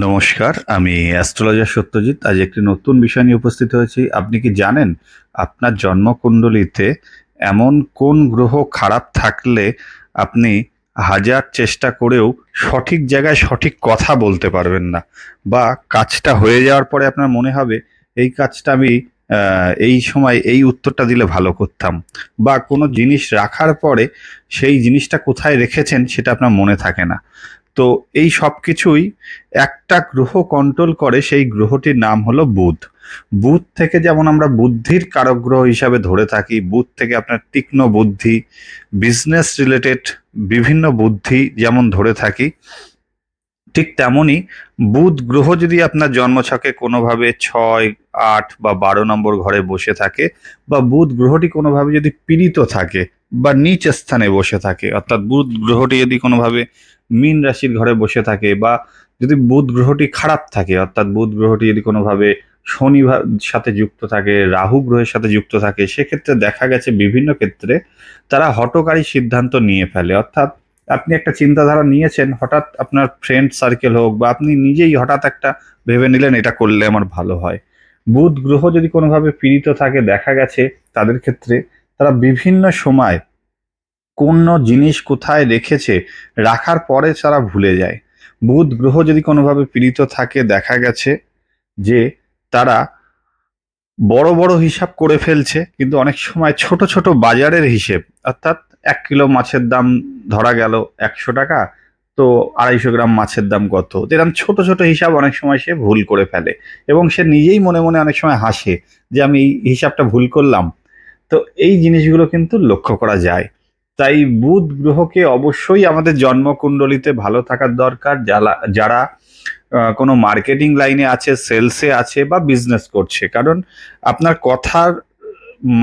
নমস্কার, আমি অ্যাস্ট্রোলজার সত্যজিৎ। আজ একটি নতুন বিষয় নিয়ে উপস্থিত হয়েছি। আপনি কি জানেন আপনার জন্মকুণ্ডলিতে এমন কোন গ্রহ খারাপ থাকলে আপনি হাজার চেষ্টা করেও সঠিক জায়গায় সঠিক কথা বলতে পারবেন না? বা কাজটা হয়ে যাওয়ার পরে আপনার মনে হবে, এই কাজটা আমি এই সময় এই উত্তরটা দিলে ভালো করতাম। বা কোনো জিনিস রাখার পরে সেই জিনিসটা কোথায় রেখেছেন সেটা আপনার মনে থাকে না। তো এই সব কিছুই একটা গ্রহ কন্ট্রোল করে, সেই গ্রহটির নাম হলো বুধ। বুধ থেকে যেমন আমরা বুদ্ধির কারক গ্রহ হিসাবে ধরে থাকি, বুধ থেকে আপনার তীক্ষ্ণ বুদ্ধি বিজনেস রিলেটেড বিভিন্ন বুদ্ধি যেমন ধরে থাকি, ঠিক তেমনই বুধ গ্রহ যদি আপনার জন্মছকে কোনোভাবে ছয়, আট বা বারো নম্বর ঘরে বসে থাকে বা বুধ গ্রহটি কোনোভাবে যদি পীড়িত থাকে বা নিচ স্থানে বসে থাকে, অর্থাৎ বুধ গ্রহটি যদি কোনোভাবে মীন রাশির ঘরে বসে থাকে বা যদি বুধ গ্রহটি খারাপ থাকে, অর্থাৎ বুধ গ্রহটি যদি কোনোভাবে শনি সাথে যুক্ত থাকে, রাহু গ্রহের সাথে যুক্ত থাকে, সেক্ষেত্রে দেখা গেছে বিভিন্ন ক্ষেত্রে তারা হটকারী সিদ্ধান্ত নিয়ে ফেলে। অর্থাৎ আপনি একটা চিন্তাধারা নিয়েছেন, হঠাৎ আপনার ফ্রেন্ড সার্কেল হোক বা আপনি নিজেই হঠাৎ একটা ভেবে নিলেন, এটা করলে আমার ভালো হয়। বুধ গ্রহ যদি কোনোভাবে পীড়িত থাকে, দেখা গেছে তাদের ক্ষেত্রে তারা বিভিন্ন সময় কোন জিনিস কোথায় রেখেছে, রাখার পরে তারা ভুলে যায়। বুধ গ্রহ যদি কোনোভাবে পীড়িত থাকে, দেখা গেছে যে তারা বড় বড় হিসাব করে ফেলছে, কিন্তু অনেক সময় ছোট ছোট বাজারের হিসেব, অর্থাৎ এক কিলো মাছের দাম ধরা গেল একশো টাকা, তো আড়াইশো গ্রাম মাছের দাম কত? এরকম ছোট ছোট হিসাব অনেক সময় সে ভুল করে ফেলে এবং সে নিজেই মনে মনে অনেক সময় হাসে যে আমি এই হিসাবটা ভুল করলাম। তো এই জিনিসগুলো কিন্তু লক্ষ্য করা যায়। তাই বুধ গ্রহকে অবশ্যই আমাদের জন্মকুণ্ডলিতে ভালো থাকার দরকার। যারা যারা কোনো মার্কেটিং লাইনে আছে, সেলসে আছে বা বিজনেস করছে, কারণ আপনার কথার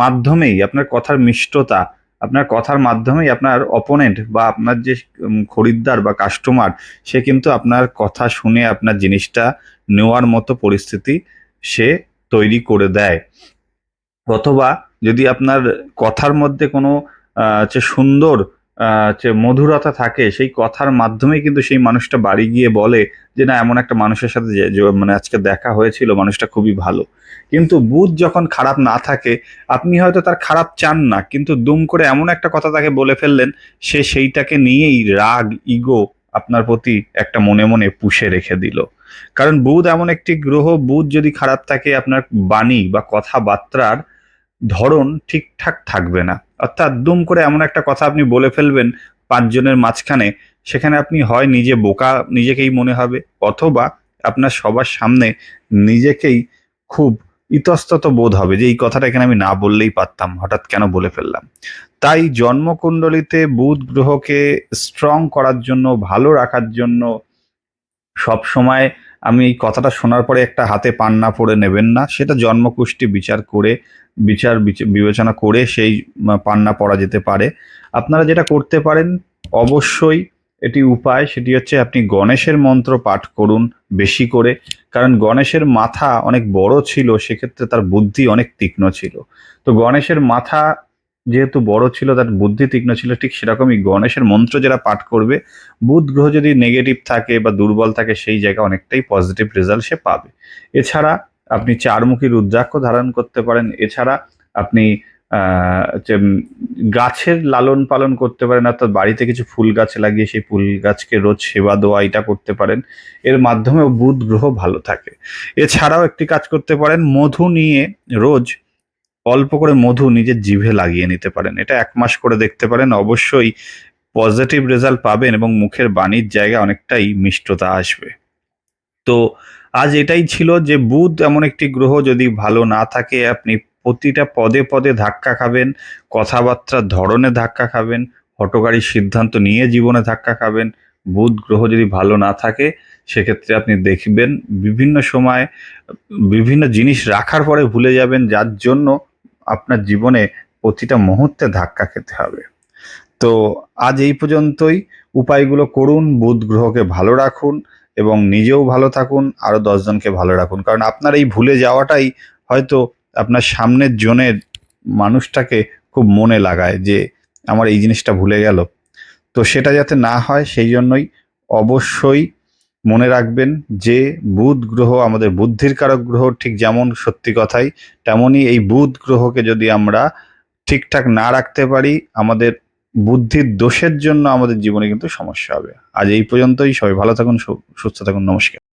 মাধ্যমেই, আপনার কথার মিষ্টতা, আপনার কথার মাধ্যমেই আপনার অপোনেন্ট বা আপনার যে খরিদ্দার বা কাস্টমার সে কিন্তু আপনার কথা শুনে আপনার জিনিসটা নেওয়ার মতো পরিস্থিতি সে তৈরি করে দেয়। অথবা যদি আপনার কথার মধ্যে কোনো হচ্ছে সুন্দর হচ্ছে মধুরতা থাকে, সেই কথার মাধ্যমেই কিন্তু সেই মানুষটা বাড়ি গিয়ে বলে যে, না, এমন একটা মানুষের সাথে যে যে মানে আজকে দেখা হয়েছিল, মানুষটা খুবই ভালো। কিন্তু বুধ যখন খারাপ না থাকে, আপনি হয়তো তার খারাপ চান না, কিন্তু দুম করে এমন একটা কথা তাকে বলে ফেললেন, সে সেইটাকে নিয়েই রাগ, ইগো আপনার প্রতি একটা মনে মনে পুষে রেখে দিল। কারণ বুধ এমন একটি গ্রহ, বুধ যদি খারাপ থাকে, আপনার বাণী বা কথাবার্তার ধরন ঠিকঠাক থাকবে না। অর্থাৎ দুম করে এমন একটা কথা আপনি বলে ফেলবেন পাঁচজনের মাঝখানে, সেখানে আপনি হয় নিজে বোকা নিজেকেই মনে হবে, অথবা আপনার সবার সামনে নিজেকেই খুব ইতস্তত বোধ হবে যে এই কথাটা এখানে আমি না বললেই পারতাম, হঠাৎ কেন বলে ফেললাম। তাই জন্মকুণ্ডলিতে বুধ গ্রহকে স্ট্রং করার জন্য, ভালো রাখার জন্য সব সময় আমি এই কথাটা শোনার পরে একটা হাতে পান্না পড়ে নেবেন না, সেটা জন্মকুষ্টি বিচার করে, বিচার বিচ- বিবেচনা করে সেই পান্না পড়া যেতে পারে। আপনারা যেটা করতে পারেন, অবশ্যই এটি উপায়, সেটি হচ্ছে আপনি গণেশের মন্ত্র পাঠ করুন বেশি করে, কারণ গণেশের মাথা অনেক বড় ছিল, সেক্ষেত্রে তার বুদ্ধি অনেক তীক্ষ্ণ ছিল। তো গণেশের মাথা যেহেতু বড় ছিল, তার বুদ্ধি তীক্ষ্ণ ছিল, ঠিক সেরকমই গণেশের মন্ত্র যারা পাঠ করবে, বুধ গ্রহ যদি নেগেটিভ থাকে বা দুর্বল থাকে, সেই জায়গায় অনেকটাই পজিটিভ রেজাল্ট সে পাবে। এছাড়া আপনি চারমুখী রুদ্রাক্ষ ধারণ করতে পারেন, এছাড়া আপনি গাছের লালন পালন করতে পারেন, অর্থাৎ বাড়িতে কিছু ফুল গাছ লাগিয়ে সেই ফুল গাছকে রোজ সেবা দেওয়া এটা করতে পারেন। এর মাধ্যমেও বুধ গ্রহ ভালো থাকে। এছাড়াও একটি কাজ করতে পারেন, মধু নিয়ে রোজ অল্প করে মধু নিজের জিভে লাগিয়ে নিতে পারেন। এটা এক মাস করে দেখতে পারেন। অবশ্যই পজিটিভ রেজাল্ট পাবেন এবং মুখের বাণীর জায়গায় অনেকটাই মিষ্টতা আসবে। তো আজ এটাই ছিল যে বুধ এমন একটি গ্রহ যদি ভালো না থাকে, আপনি প্রতিটা পদে পদে ধাক্কা খাবেন, কথাবার্তার ধরনে ধাক্কা খাবেন, হটকারী সিদ্ধান্ত নিয়ে জীবনে ধাক্কা খাবেন, বুধ গ্রহ যদি ভালো না থাকে, সেক্ষেত্রে আপনি দেখবেন বিভিন্ন সময় বিভিন্ন জিনিস রাখার পরে ভুলে যাবেন, যার জন্য আপনার জীবনে প্রতিটা মুহূর্তে ধাক্কা খেতে হবে। তো আজ এই পর্যন্তই। উপায়গুলো করুন, বুধ গ্রহকে ভালো রাখুন এবং নিজেও ভালো থাকুন আরও দশজনকে ভালো রাখুন। কারণ আপনার এই ভুলে যাওয়াটাই হয়তো আপনার সামনের জনের মানুষটাকে খুব মনে লাগায় যে, আমার এই জিনিসটা ভুলে গেল। তো সেটা যাতে না হয় সেই জন্যই অবশ্যই মনে রাখবেন যে বুধ গ্রহ আমাদের বুদ্ধির কারক গ্রহ, ঠিক যেমন সত্যি কথাই, তেমনই এই বুধ গ্রহকে যদি আমরা ঠিকঠাক না রাখতে পারি, আমাদের বুদ্ধির দোষের জন্য আমাদের জীবনে কিন্তু সমস্যা হবে। আজ এই পর্যন্তই। সবাই ভালো থাকুন সুস্থ থাকুন। নমস্কার।